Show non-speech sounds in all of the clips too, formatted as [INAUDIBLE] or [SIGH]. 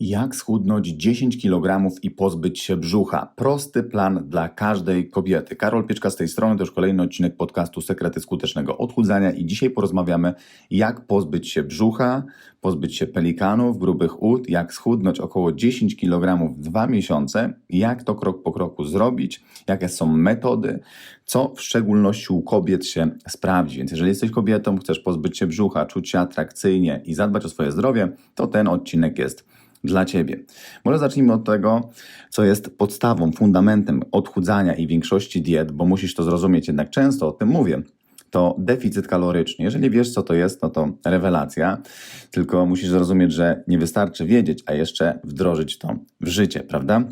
Jak schudnąć 10 kg i pozbyć się brzucha? Prosty plan dla każdej kobiety. Karol Pieczka z tej strony, to już kolejny odcinek podcastu Sekrety Skutecznego Odchudzania i dzisiaj porozmawiamy, jak pozbyć się brzucha, pozbyć się pelikanów, grubych ud, jak schudnąć około 10 kg w 2 miesiące, jak to krok po kroku zrobić, jakie są metody, co w szczególności u kobiet się sprawdzi. Więc jeżeli jesteś kobietą, chcesz pozbyć się brzucha, czuć się atrakcyjnie i zadbać o swoje zdrowie, to ten odcinek jest dla Ciebie. Może zacznijmy od tego, co jest podstawą, fundamentem odchudzania i większości diet, bo musisz to zrozumieć, jednak często o tym mówię. To deficyt kaloryczny. Jeżeli wiesz, co to jest, no to rewelacja. Tylko musisz zrozumieć, że nie wystarczy wiedzieć, a jeszcze wdrożyć to w życie, prawda?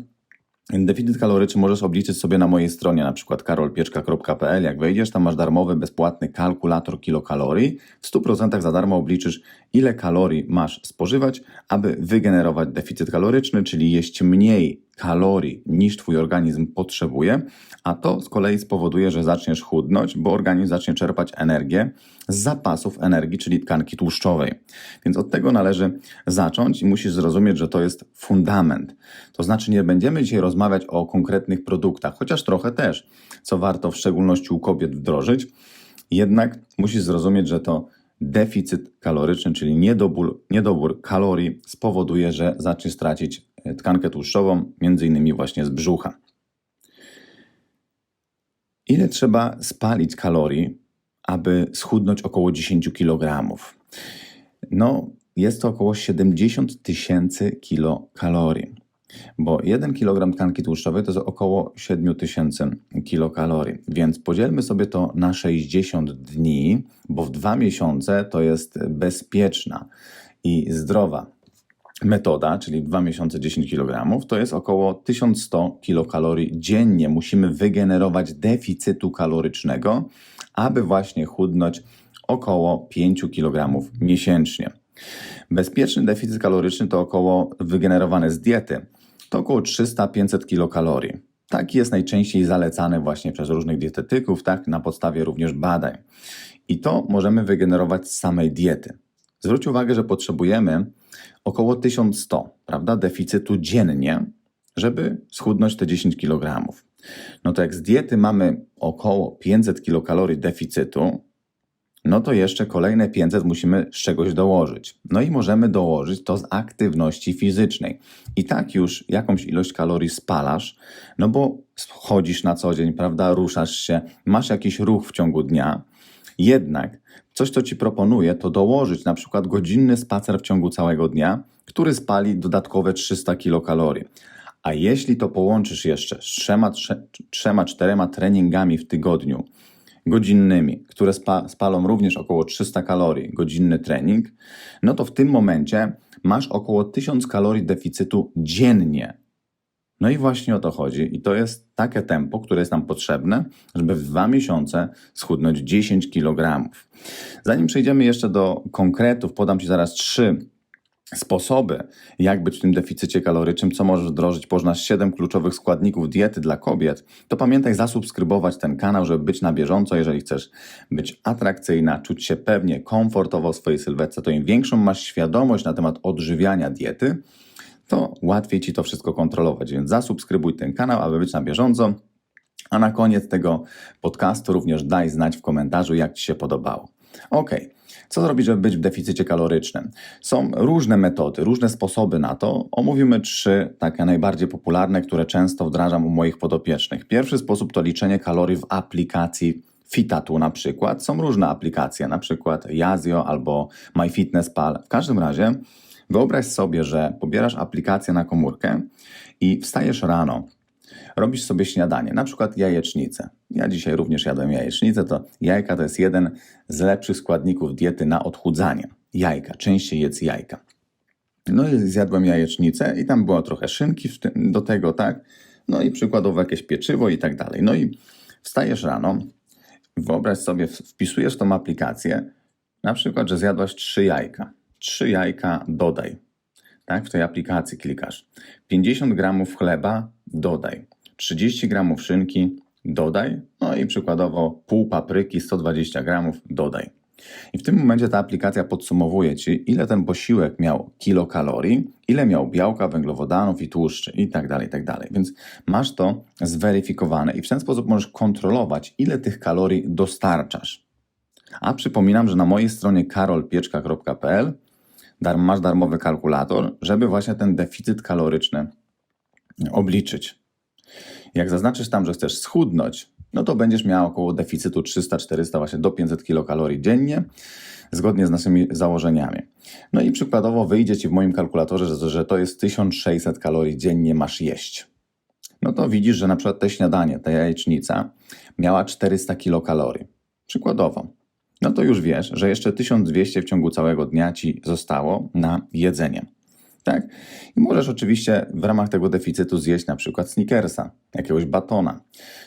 Deficyt kaloryczny możesz obliczyć sobie na mojej stronie, na przykład karolpieczka.pl. Jak wejdziesz, tam masz darmowy, bezpłatny kalkulator kilokalorii. W 100% za darmo obliczysz, ile kalorii masz spożywać, aby wygenerować deficyt kaloryczny, czyli jeść mniej kalorii niż Twój organizm potrzebuje, a to z kolei spowoduje, że zaczniesz chudnąć, bo organizm zacznie czerpać energię z zapasów energii, czyli tkanki tłuszczowej. Więc od tego należy zacząć i musisz zrozumieć, że to jest fundament. To znaczy nie będziemy dzisiaj rozmawiać o konkretnych produktach, chociaż trochę też, co warto w szczególności u kobiet wdrożyć, jednak musisz zrozumieć, że to deficyt kaloryczny, czyli niedobór, niedobór kalorii spowoduje, że zaczniesz tracić tkankę tłuszczową, między innymi właśnie z brzucha. Ile trzeba spalić kalorii, aby schudnąć około 10 kg? No, jest to około 70 tysięcy kilokalorii, bo 1 kg tkanki tłuszczowej to jest około 7 tysięcy kilokalorii. Więc podzielmy sobie to na 60 dni, bo w dwa miesiące to jest bezpieczna i zdrowa metoda, czyli 2 miesiące 10 kg, to jest około 1100 kilokalorii dziennie. Musimy wygenerować deficytu kalorycznego, aby właśnie chudnąć około 5 kg miesięcznie. Bezpieczny deficyt kaloryczny to około wygenerowany z diety, to około 300-500 kilokalorii. Taki jest najczęściej zalecany właśnie przez różnych dietetyków, tak na podstawie również badań. I to możemy wygenerować z samej diety. Zwróć uwagę, że potrzebujemy około 1100, prawda, deficytu dziennie, żeby schudnąć te 10 kg. No to jak z diety mamy około 500 kilokalorii deficytu, no to jeszcze kolejne 500 musimy z czegoś dołożyć. No i możemy dołożyć to z aktywności fizycznej. I tak już jakąś ilość kalorii spalasz, no bo chodzisz na co dzień, prawda, ruszasz się, masz jakiś ruch w ciągu dnia, jednak coś, co Ci proponuję, to dołożyć na przykład godzinny spacer w ciągu całego dnia, który spali dodatkowe 300 kilokalorii. A jeśli to połączysz jeszcze z trzema, trzema, czterema treningami w tygodniu godzinnymi, które spa, spalą również około 300 kalorii, godzinny trening, no to w tym momencie masz około 1000 kalorii deficytu dziennie no i właśnie o to chodzi. I to jest takie tempo, które jest nam potrzebne, żeby w dwa miesiące schudnąć 10 kg. Zanim przejdziemy jeszcze do konkretów, podam Ci zaraz trzy sposoby, jak być w tym deficycie kalorycznym, co możesz wdrożyć, poznasz 7 kluczowych składników diety dla kobiet, to pamiętaj zasubskrybować ten kanał, żeby być na bieżąco, jeżeli chcesz być atrakcyjna, czuć się pewnie, komfortowo w swojej sylwetce, to im większą masz świadomość na temat odżywiania diety, to łatwiej Ci to wszystko kontrolować. Więc zasubskrybuj ten kanał, aby być na bieżąco. A na koniec tego podcastu również daj znać w komentarzu, jak Ci się podobało. Ok, co zrobić, żeby być w deficycie kalorycznym? Są różne metody, różne sposoby na to. Omówimy trzy takie najbardziej popularne, które często wdrażam u moich podopiecznych. Pierwszy sposób to liczenie kalorii w aplikacji Fitatu na przykład. Są różne aplikacje, na przykład Yazio albo MyFitnessPal. W każdym razie Wyobraź sobie, że pobierasz aplikację na komórkę i wstajesz rano, robisz sobie śniadanie, na przykład jajecznicę. Ja dzisiaj również jadłem jajecznicę, to jajka to jest jeden z lepszych składników diety na odchudzanie. Jajka, częściej jedz jajka. No i zjadłem jajecznicę i tam było trochę szynki tym, do tego, tak? No i przykładowo jakieś pieczywo i tak dalej. No i wstajesz rano, wyobraź sobie, wpisujesz tą aplikację, na przykład, że zjadłaś trzy jajka. 3 jajka dodaj. Tak, w tej aplikacji klikasz. 50 gramów chleba dodaj. 30 gramów szynki dodaj. No i przykładowo pół papryki, 120 gramów dodaj. I w tym momencie ta aplikacja podsumowuje Ci, ile ten posiłek miał kilokalorii, ile miał białka, węglowodanów i tłuszczy i tak dalej, i tak. Więc masz to zweryfikowane i w ten sposób możesz kontrolować, ile tych kalorii dostarczasz. A przypominam, że na mojej stronie karolpieczka.pl dar masz darmowy kalkulator, żeby właśnie ten deficyt kaloryczny obliczyć. Jak zaznaczysz tam, że chcesz schudnąć, no to będziesz miał około deficytu 300-400 właśnie do 500 kilokalorii dziennie, zgodnie z naszymi założeniami. No i przykładowo wyjdzie Ci w moim kalkulatorze, że, że to jest 1600 kalorii dziennie masz jeść. No to widzisz, że na przykład te śniadanie, ta jajecznica miała 400 kilokalorii. Przykładowo. No to już wiesz, że jeszcze 1200 w ciągu całego dnia Ci zostało na jedzenie. Tak? I możesz oczywiście w ramach tego deficytu zjeść na przykład snickersa, jakiegoś batona,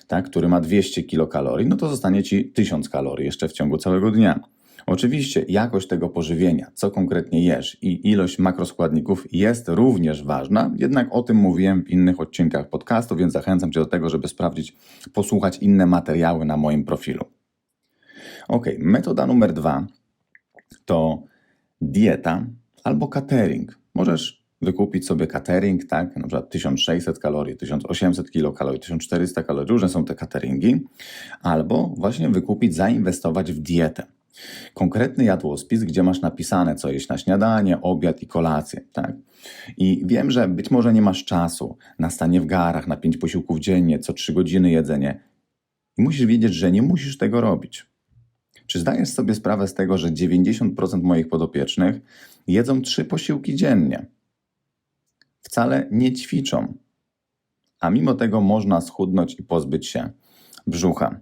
tak? który ma 200 kilokalorii, no to zostanie Ci 1000 kalorii jeszcze w ciągu całego dnia. Oczywiście jakość tego pożywienia, co konkretnie jesz i ilość makroskładników jest również ważna, jednak o tym mówiłem w innych odcinkach podcastu, więc zachęcam Cię do tego, żeby sprawdzić, posłuchać inne materiały na moim profilu. Ok, metoda numer dwa to dieta albo catering. Możesz wykupić sobie catering, tak, na przykład 1600 kalorii, 1800 kilokalorii, 1400 kalorii, różne są te cateringi, albo właśnie wykupić, zainwestować w dietę. Konkretny jadłospis, gdzie masz napisane, co jeść na śniadanie, obiad i kolację, tak? I wiem, że być może nie masz czasu na stanie w garach, na 5 posiłków dziennie, co 3 godziny jedzenie. I musisz wiedzieć, że nie musisz tego robić. Czy zdajesz sobie sprawę z tego, że 90% moich podopiecznych jedzą trzy posiłki dziennie? Wcale nie ćwiczą, a mimo tego można schudnąć i pozbyć się brzucha.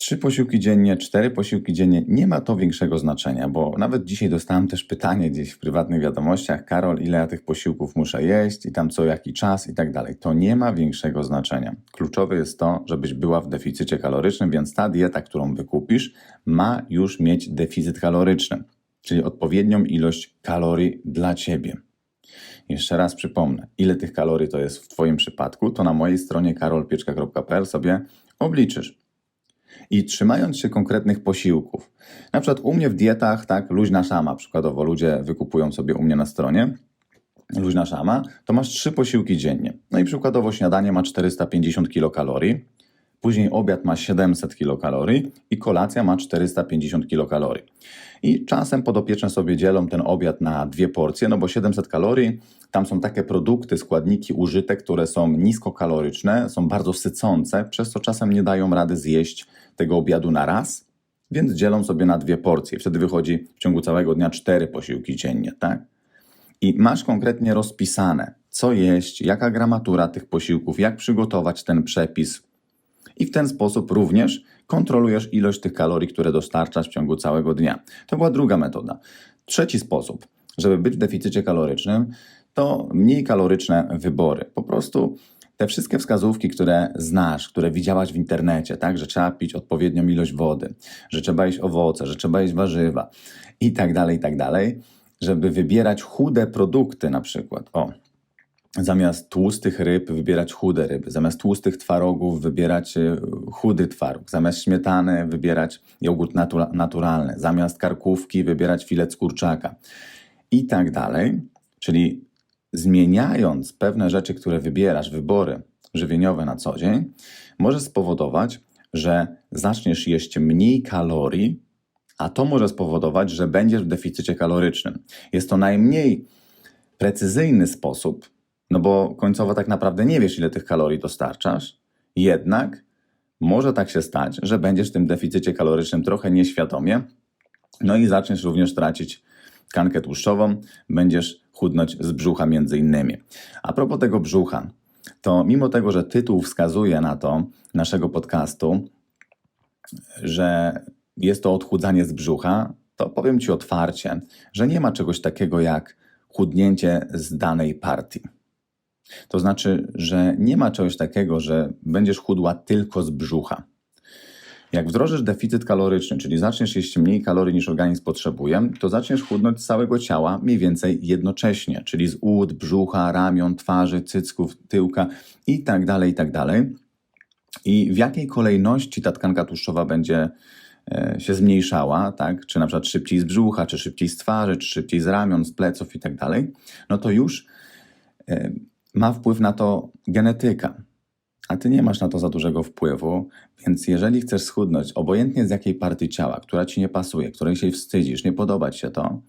Trzy posiłki dziennie, cztery posiłki dziennie, nie ma to większego znaczenia, bo nawet dzisiaj dostałem też pytanie gdzieś w prywatnych wiadomościach, Karol, ile ja tych posiłków muszę jeść i tam co jaki czas i tak dalej. To nie ma większego znaczenia. Kluczowe jest to, żebyś była w deficycie kalorycznym, więc ta dieta, którą wykupisz, ma już mieć deficyt kaloryczny, czyli odpowiednią ilość kalorii dla ciebie. Jeszcze raz przypomnę, ile tych kalorii to jest w Twoim przypadku, to na mojej stronie karolpieczka.pl sobie obliczysz. I trzymając się konkretnych posiłków, na przykład u mnie w dietach, tak, luźna szama, przykładowo ludzie wykupują sobie u mnie na stronie, luźna szama, to masz trzy posiłki dziennie. No i przykładowo śniadanie ma 450 kilokalorii, później obiad ma 700 kilokalorii i kolacja ma 450 kilokalorii. I czasem podopieczne sobie dzielą ten obiad na dwie porcje, no bo 700 kalorii, tam są takie produkty, składniki użyte, które są niskokaloryczne, są bardzo sycące, przez co czasem nie dają rady zjeść tego obiadu na raz, więc dzielą sobie na dwie porcje. Wtedy wychodzi w ciągu całego dnia cztery posiłki dziennie, tak? I masz konkretnie rozpisane, co jeść, jaka gramatura tych posiłków, jak przygotować ten przepis. I w ten sposób również kontrolujesz ilość tych kalorii, które dostarczasz w ciągu całego dnia. To była druga metoda. Trzeci sposób, żeby być w deficycie kalorycznym, to mniej kaloryczne wybory. Po prostu te wszystkie wskazówki, które znasz, które widziałaś w internecie, tak, że trzeba pić odpowiednią ilość wody, że trzeba jeść owoce, że trzeba jeść warzywa i tak dalej, i tak dalej, żeby wybierać chude produkty na przykład. O, zamiast tłustych ryb wybierać chude ryby, zamiast tłustych twarogów wybierać e, chudy twaróg, zamiast śmietany wybierać jogurt natura naturalny, zamiast karkówki wybierać filet z kurczaka i tak dalej. Czyli zmieniając pewne rzeczy, które wybierasz, wybory żywieniowe na co dzień, może spowodować, że zaczniesz jeść mniej kalorii, a to może spowodować, że będziesz w deficycie kalorycznym. Jest to najmniej precyzyjny sposób, no bo końcowo tak naprawdę nie wiesz, ile tych kalorii dostarczasz, jednak może tak się stać, że będziesz w tym deficycie kalorycznym trochę nieświadomie, no i zaczniesz również tracić tkankę tłuszczową, będziesz chudnąć z brzucha między innymi. A propos tego brzucha, to mimo tego, że tytuł wskazuje na to naszego podcastu, że jest to odchudzanie z brzucha, to powiem Ci otwarcie, że nie ma czegoś takiego jak chudnięcie z danej partii. To znaczy, że nie ma czegoś takiego, że będziesz chudła tylko z brzucha. Jak wdrożysz deficyt kaloryczny, czyli zaczniesz jeść mniej kalorii niż organizm potrzebuje, to zaczniesz chudnąć z całego ciała mniej więcej jednocześnie, czyli z ud, brzucha, ramion, twarzy, cycków, tyłka i tak dalej, i tak dalej. I w jakiej kolejności ta tkanka tłuszczowa będzie e, się zmniejszała, tak? czy na przykład szybciej z brzucha, czy szybciej z twarzy, czy szybciej z ramion, z pleców i tak dalej, no to już e, ma wpływ na to genetyka. A ty nie masz na to za dużego wpływu, więc jeżeli chcesz schudnąć, obojętnie z jakiej partii ciała, która ci nie pasuje, której się wstydzisz, nie podoba ci się to,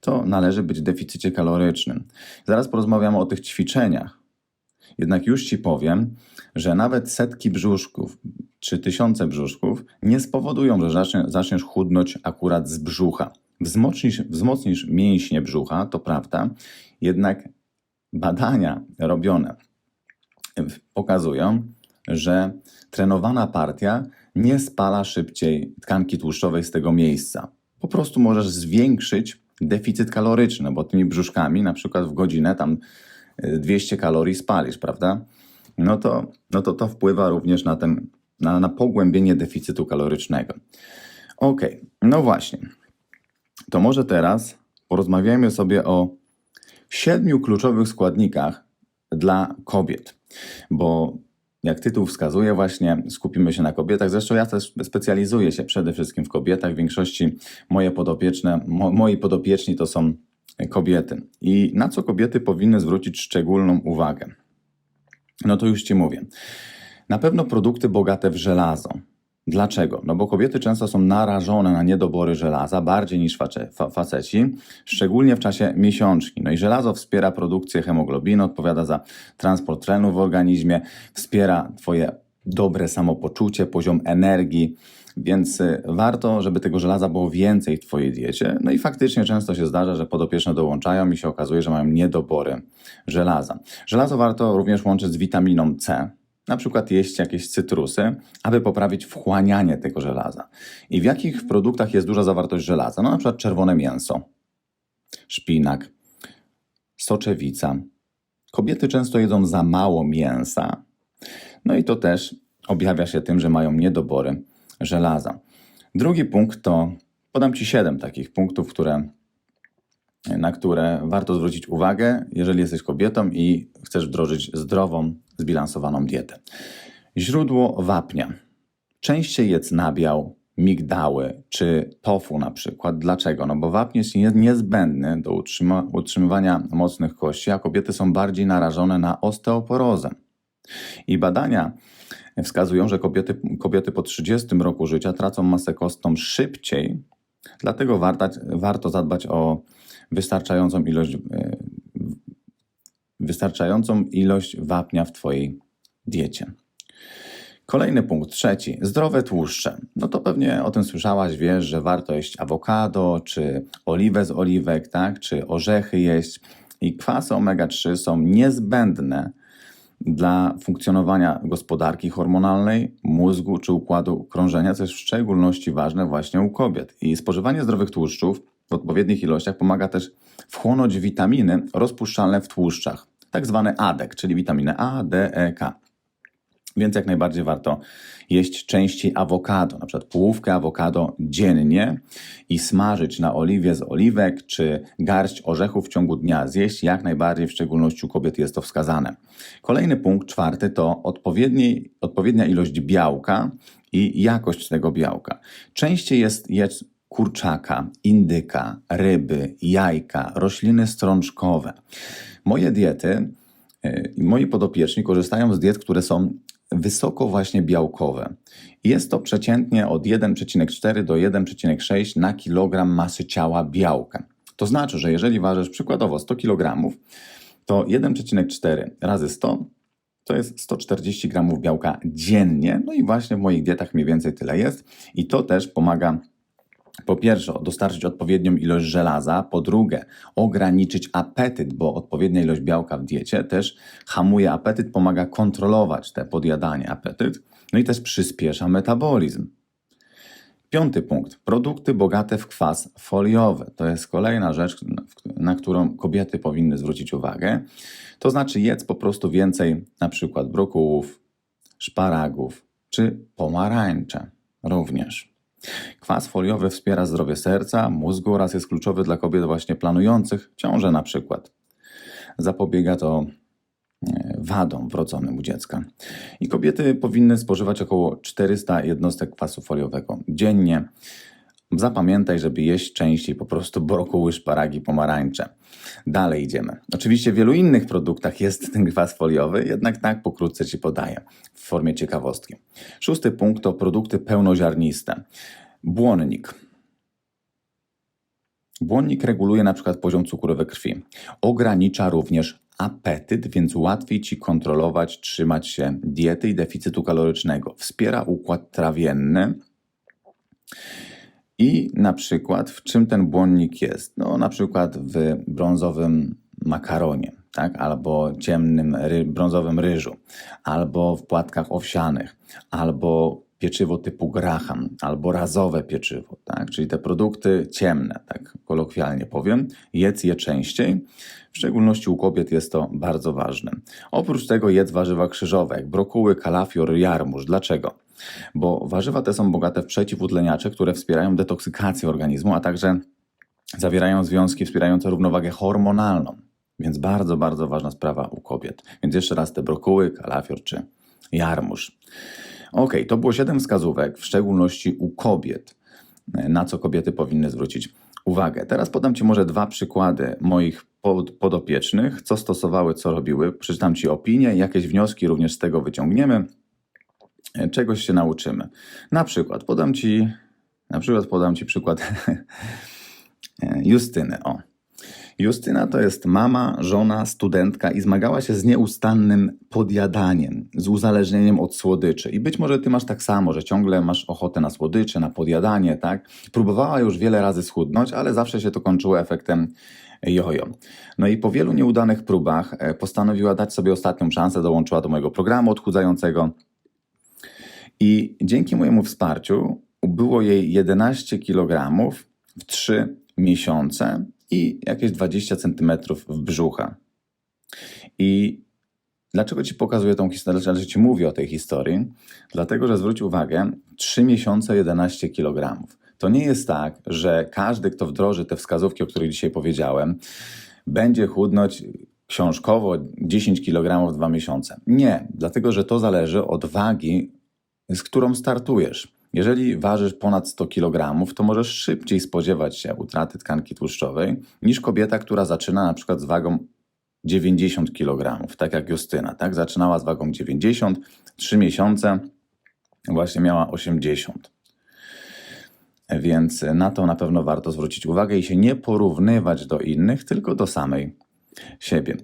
to należy być w deficycie kalorycznym. Zaraz porozmawiamy o tych ćwiczeniach. Jednak już ci powiem, że nawet setki brzuszków czy tysiące brzuszków nie spowodują, że zacznie, zaczniesz chudnąć akurat z brzucha. Wzmocnisz, wzmocnisz mięśnie brzucha, to prawda, jednak badania robione pokazują, że trenowana partia nie spala szybciej tkanki tłuszczowej z tego miejsca. Po prostu możesz zwiększyć deficyt kaloryczny, bo tymi brzuszkami na przykład w godzinę tam 200 y, kalorii spalisz, prawda? No to, no to to wpływa również na, ten, na, na pogłębienie deficytu kalorycznego. Ok, no właśnie. To może teraz porozmawiajmy sobie o siedmiu kluczowych składnikach dla kobiet, bo jak tytuł wskazuje, właśnie skupimy się na kobietach. Zresztą ja też specjalizuję się przede wszystkim w kobietach. W większości moje podopieczne, mo, moi podopieczni to są kobiety. I na co kobiety powinny zwrócić szczególną uwagę? No to już Ci mówię. Na pewno produkty bogate w żelazo. Dlaczego? No bo kobiety często są narażone na niedobory żelaza bardziej niż faceci, szczególnie w czasie miesiączki. No i żelazo wspiera produkcję hemoglobiny, odpowiada za transport tlenu w organizmie, wspiera Twoje dobre samopoczucie, poziom energii, więc y, warto, żeby tego żelaza było więcej w Twojej diecie. No i faktycznie często się zdarza, że podopieczne dołączają i się okazuje, że mają niedobory żelaza. Żelazo warto również łączyć z witaminą C, na przykład jeść jakieś cytrusy, aby poprawić wchłanianie tego żelaza. I w jakich produktach jest duża zawartość żelaza? No na przykład czerwone mięso, szpinak, soczewica. Kobiety często jedzą za mało mięsa, no i to też objawia się tym, że mają niedobory żelaza. Drugi punkt to, podam Ci siedem takich punktów, które, na które warto zwrócić uwagę, jeżeli jesteś kobietą i chcesz wdrożyć zdrową, zbilansowaną dietę. Źródło wapnia. Częściej jedz nabiał, migdały czy tofu na przykład. Dlaczego? No bo wapń jest niezbędny do utrzyma utrzymywania mocnych kości, a kobiety są bardziej narażone na osteoporozę. I badania wskazują, że kobiety, kobiety po 30 roku życia tracą masę kostną szybciej, dlatego warto, warto zadbać o wystarczającą ilość, e, wystarczającą ilość wapnia w Twojej diecie. Kolejny punkt, trzeci, zdrowe tłuszcze. No to pewnie o tym słyszałaś, wiesz, że warto jeść awokado, czy oliwę z oliwek, tak, czy orzechy jeść. I kwasy omega-3 są niezbędne dla funkcjonowania gospodarki hormonalnej, mózgu czy układu krążenia, co jest w szczególności ważne właśnie u kobiet. I spożywanie zdrowych tłuszczów w odpowiednich ilościach pomaga też wchłonąć witaminy rozpuszczalne w tłuszczach, tak zwane ADEK, czyli witaminy A, D, E, K. Więc jak najbardziej warto jeść częściej awokado, na przykład połówkę awokado dziennie i smażyć na oliwie z oliwek, czy garść orzechów w ciągu dnia zjeść, jak najbardziej, w szczególności u kobiet jest to wskazane. Kolejny punkt, czwarty, to odpowiednia ilość białka i jakość tego białka. Częściej jest jeść kurczaka, indyka, ryby, jajka, rośliny strączkowe. Moje diety y, i moi podopieczni korzystają z diet, które są wysoko właśnie białkowe. Jest to przeciętnie od 1,4 do 1,6 na kilogram masy ciała białka. To znaczy, że jeżeli ważysz przykładowo 100 kg, to 1,4 razy 100 to jest 140 gramów białka dziennie. No i właśnie w moich dietach mniej więcej tyle jest. I to też pomaga po pierwsze, dostarczyć odpowiednią ilość żelaza, po drugie, ograniczyć apetyt, bo odpowiednia ilość białka w diecie też hamuje apetyt, pomaga kontrolować te podjadanie, apetyt, no i też przyspiesza metabolizm. Piąty punkt. Produkty bogate w kwas foliowy. To jest kolejna rzecz, na którą kobiety powinny zwrócić uwagę. To znaczy jedz po prostu więcej na przykład brokułów, szparagów czy pomarańcze również. Kwas foliowy wspiera zdrowie serca, mózgu oraz jest kluczowy dla kobiet właśnie planujących ciążę na przykład. Zapobiega to e, wadą wrodzonym u dziecka. I kobiety powinny spożywać około 400 jednostek kwasu foliowego dziennie. Zapamiętaj, żeby jeść częściej po prostu brokuły, szparagi, pomarańcze. Dalej idziemy. Oczywiście w wielu innych produktach jest ten kwas foliowy, jednak tak pokrótce Ci podaję w formie ciekawostki. Szósty punkt to produkty pełnoziarniste. Błonnik. Błonnik reguluje na przykład poziom cukru we krwi. Ogranicza również apetyt, więc łatwiej Ci kontrolować, trzymać się diety i deficytu kalorycznego. Wspiera układ trawienny. I na przykład w czym ten błonnik jest? No na przykład w brązowym makaronie, tak? albo ciemnym ry brązowym ryżu, albo w płatkach owsianych, albo pieczywo typu graham, albo razowe pieczywo, tak? czyli te produkty ciemne, tak kolokwialnie powiem, jedz je częściej, w szczególności u kobiet jest to bardzo ważne. Oprócz tego jedz warzywa krzyżowe, jak brokuły, kalafior, jarmuż. Dlaczego? Bo warzywa te są bogate w przeciwutleniacze, które wspierają detoksykację organizmu, a także zawierają związki wspierające równowagę hormonalną. Więc bardzo, bardzo ważna sprawa u kobiet. Więc jeszcze raz te brokuły, kalafior czy jarmuż. Ok, to było 7 wskazówek, w szczególności u kobiet, na co kobiety powinny zwrócić uwagę. Teraz podam Ci może dwa przykłady moich pod, podopiecznych, co stosowały, co robiły. Przeczytam Ci opinie, jakieś wnioski również z tego wyciągniemy, czegoś się nauczymy. Na przykład podam Ci, na przykład podam Ci przykład [LAUGHS] Justyny. O. Justyna to jest mama, żona, studentka i zmagała się z nieustannym podjadaniem, z uzależnieniem od słodyczy. I być może ty masz tak samo, że ciągle masz ochotę na słodycze, na podjadanie, tak? Próbowała już wiele razy schudnąć, ale zawsze się to kończyło efektem jojo. No i po wielu nieudanych próbach e, postanowiła dać sobie ostatnią szansę, dołączyła do mojego programu odchudzającego. I dzięki mojemu wsparciu ubyło jej 11 kg w 3 miesiące i jakieś 20 cm w brzucha. I dlaczego Ci pokazuję tą historię, dlaczego Ci mówię o tej historii? Dlatego, że zwróć uwagę, 3 miesiące 11 kg. To nie jest tak, że każdy, kto wdroży te wskazówki, o których dzisiaj powiedziałem, będzie chudnąć książkowo 10 kg w 2 miesiące. Nie, dlatego że to zależy od wagi, z którą startujesz. Jeżeli ważysz ponad 100 kg, to możesz szybciej spodziewać się utraty tkanki tłuszczowej niż kobieta, która zaczyna na przykład z wagą 90 kg, tak jak Justyna, tak? Zaczynała z wagą 90, 3 miesiące właśnie miała 80. Więc na to na pewno warto zwrócić uwagę i się nie porównywać do innych, tylko do samej siebie.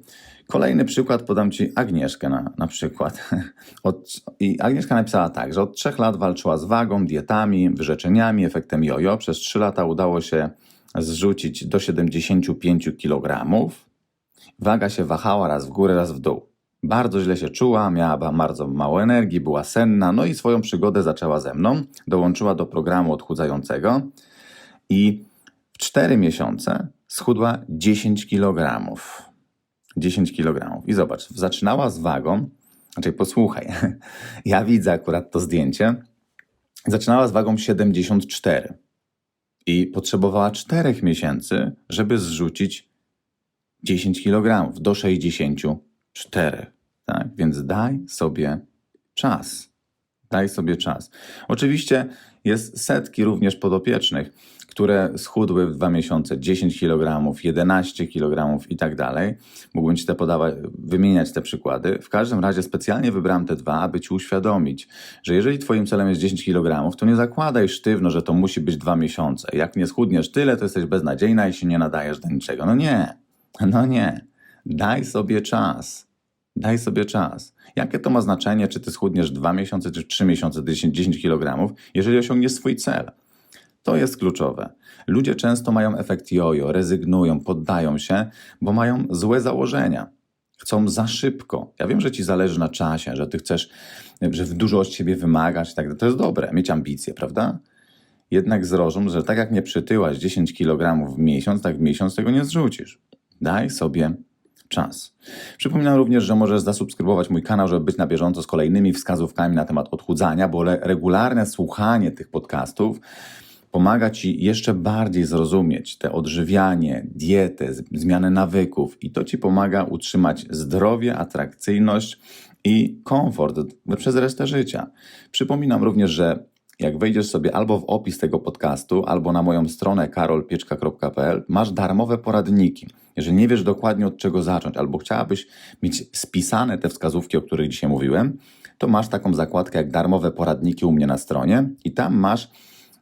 Kolejny przykład podam Ci Agnieszkę na, na przykład. [LAUGHS] Od, I Agnieszka napisała tak, że od trzech lat walczyła z wagą, dietami, wyrzeczeniami, efektem jojo. Przez trzy lata udało się zrzucić do 75 kg. Waga się wahała raz w górę, raz w dół. Bardzo źle się czuła, miała bardzo mało energii, była senna, no i swoją przygodę zaczęła ze mną. Dołączyła do programu odchudzającego i w 4 miesiące schudła 10 kg. 10 kg. I zobacz, zaczynała z wagą, znaczy posłuchaj, [LAUGHS] ja widzę akurat to zdjęcie, zaczynała z wagą 74 i potrzebowała 4 miesięcy, żeby zrzucić 10 kg do 64. Tak? Więc daj sobie czas. Daj sobie czas. Oczywiście jest setki również podopiecznych, które schudły w dwa miesiące 10 kg, 11 kg i tak dalej. Mógłbym Ci te podawać, wymieniać te przykłady. W każdym razie specjalnie wybrałem te dwa, aby Ci uświadomić, że jeżeli Twoim celem jest 10 kg, to nie zakładaj sztywno, że to musi być dwa miesiące. Jak nie schudniesz tyle, to jesteś beznadziejna i się nie nadajesz do niczego. No nie, no nie. Daj sobie czas. Daj sobie czas. Jakie to ma znaczenie, czy ty schudniesz 2 miesiące, czy 3 miesiące, 10, 10 kg, jeżeli osiągniesz swój cel? To jest kluczowe. Ludzie często mają efekt jojo, rezygnują, poddają się, bo mają złe założenia. Chcą za szybko. Ja wiem, że ci zależy na czasie, że ty chcesz, że dużo od siebie wymagać, tak. To jest dobre, mieć ambicje, prawda? Jednak zrozum, że tak jak nie przytyłaś 10 kg w miesiąc, tak w miesiąc tego nie zrzucisz. Daj sobie czas. Przypominam również, że możesz zasubskrybować mój kanał, żeby być na bieżąco z kolejnymi wskazówkami na temat odchudzania, bo regularne słuchanie tych podcastów pomaga Ci jeszcze bardziej zrozumieć te odżywianie, dietę, zmianę nawyków i to Ci pomaga utrzymać zdrowie, atrakcyjność i komfort przez resztę życia. Przypominam również, że jak wejdziesz sobie albo w opis tego podcastu, albo na moją stronę karolpieczka.pl, masz darmowe poradniki. Jeżeli nie wiesz dokładnie od czego zacząć, albo chciałabyś mieć spisane te wskazówki, o których dzisiaj mówiłem, to masz taką zakładkę jak darmowe poradniki u mnie na stronie i tam masz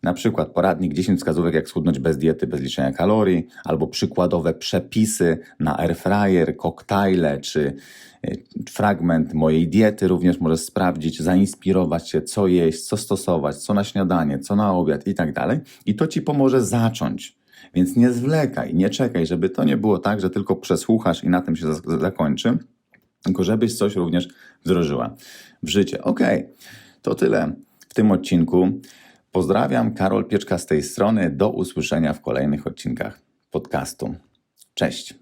na przykład poradnik 10 wskazówek, jak schudnąć bez diety, bez liczenia kalorii, albo przykładowe przepisy na airfryer, koktajle, czy y, fragment mojej diety również możesz sprawdzić, zainspirować się, co jeść, co stosować, co na śniadanie, co na obiad i tak dalej. I to Ci pomoże zacząć. Więc nie zwlekaj, nie czekaj, żeby to nie było tak, że tylko przesłuchasz i na tym się zakończy, tylko żebyś coś również wdrożyła w życie. Okej, to tyle w tym odcinku. Pozdrawiam, Karol Pieczka z tej strony. Do usłyszenia w kolejnych odcinkach podcastu. Cześć.